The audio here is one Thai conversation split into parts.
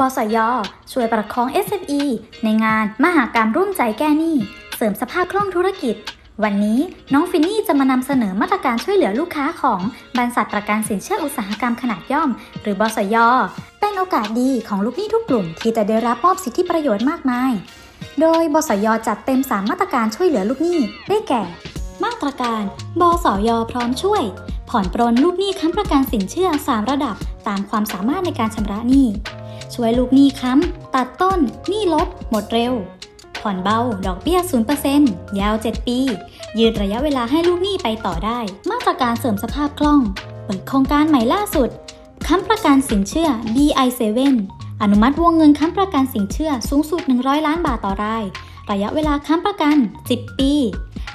บสย ช่วยประคอง SME ในงานมหากรรมร่วมใจแก้หนี้ เสริมสภาพคล่องธุรกิจ วันนี้น้องฟินนี่จะมานำเสนอมาตรการช่วยเหลือลูกค้าของบรรษัทประกันสินเชื่ออุตสาหกรรมขนาดย่อม หรือบสย เป็นโอกาสดีของลูกหนี้ทุกกลุ่ม ที่จะได้รับมอบสิทธิประโยชน์มากมาย โดยบสย จัดเต็ม 3 มาตรการช่วยเหลือลูกหนี้ได้แก่ มาตรการบสย พร้อมช่วย ผ่อนปรนลูกหนี้ค้ำประกันสินเชื่อ 3 ระดับ ตามความสามารถในการชำระหนี้ ช่วยลูกหนี้ค้ำ ตัดต้น หนี้ลดหมดเร็ว ผ่อนเบา ดอกเบี้ย 0%ยาว 7 ปี ยืดระยะเวลาให้ลูกหนี้ไปต่อได้ มาตรการเสริมสภาพคล่อง เปิดโครงการใหม่ล่าสุด ค้ำประกันสินเชื่อ BI7 อนุมัติวงเงินค้ำประกันสินเชื่อสูงสุด 100 ล้านบาทต่อราย ระยะเวลาค้ำประกัน 10 ปี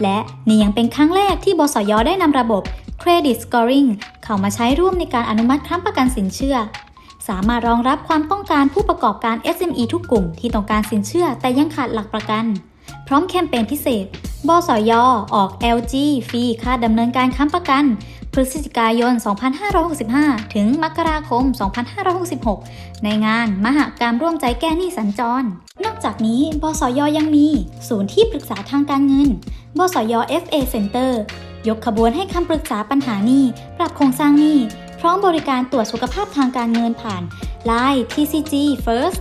และนี่ยังเป็นครั้งแรกที่บสยได้นำระบบ Credit Scoring เข้ามาใช้ร่วมในการอนุมัติค้ำประกันสินเชื่อ สามารถรองรับความต้องการผู้ประกอบการ SME ทุกกลุ่มที่ต้องการสินเชื่อแต่ยังขาดหลักประกัน พร้อมแคมเปญพิเศษ บสยออก LG ฟรีค่าดำเนินการค้ำประกัน พฤศจิกายน 2565 ถึงมกราคม 2566 ในงานมหากรรมร่วมใจแก้หนี้สัญจร นอกจากนี้ บสยยังมี ศูนย์ที่ปรึกษาทางการเงิน บสย FA Center ยกขบวนให้คำปรึกษาปัญหาหนี้ ปรับโครงสร้างหนี้ พร้อมบริการตรวจสุขภาพทางการเงินผ่าน Line TCG First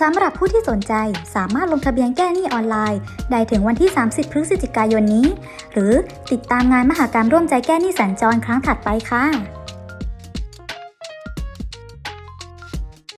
สำหรับผู้ที่สนใจสามารถลงทะเบียนแก้หนี้ออนไลน์ ได้ถึงวันที่ 30 พฤศจิกายนนี้ หรือติดตามงานมหากรรมร่วมใจแก้หนี้สัญจรครั้งถัดไปค่ะ